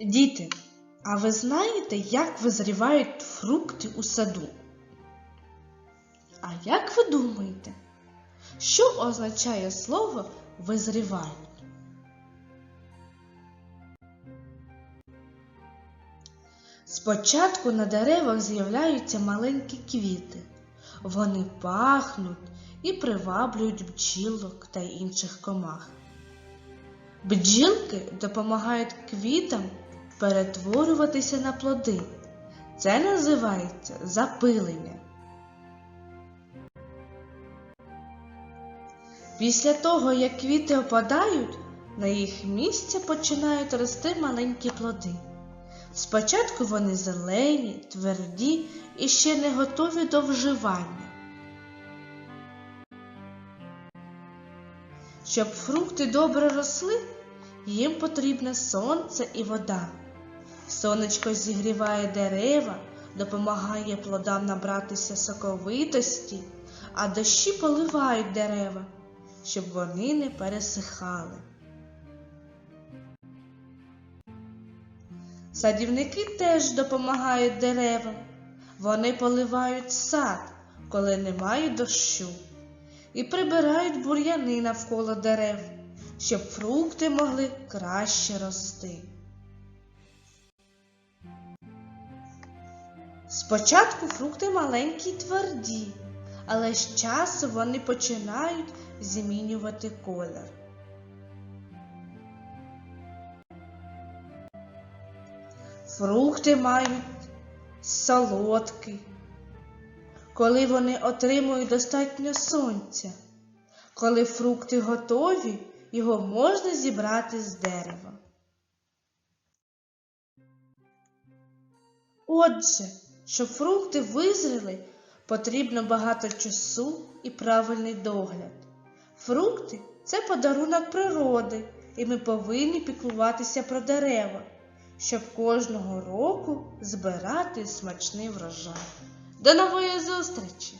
Діти, а ви знаєте, як визрівають фрукти у саду? А як ви думаєте, що означає слово визрівають? Спочатку на деревах з'являються маленькі квіти. Вони пахнуть і приваблюють бджілок та інших комах. Бджілки допомагають квітам перетворюватися на плоди. Це називається запилення. Після того, як квіти опадають, на їх місце починають рости маленькі плоди. Спочатку вони зелені, тверді і ще не готові до вживання. Щоб фрукти добре росли, їм потрібне сонце і вода. Сонечко зігріває дерева, допомагає плодам набратися соковитості, а дощі поливають дерева, щоб вони не пересихали. Садівники теж допомагають деревам. Вони поливають сад, коли немає дощу, і прибирають бур'яни навколо дерев, щоб фрукти могли краще рости. Спочатку фрукти маленькі й тверді, але з часу вони починають змінювати колір. Фрукти мають солодкий, коли вони отримують достатньо сонця. Коли фрукти готові, його можна зібрати з дерева. Отже, щоб фрукти визріли, потрібно багато часу і правильний догляд. Фрукти це подарунок природи, і ми повинні піклуватися про дерева, щоб кожного року збирати смачний врожай. До нової зустрічі!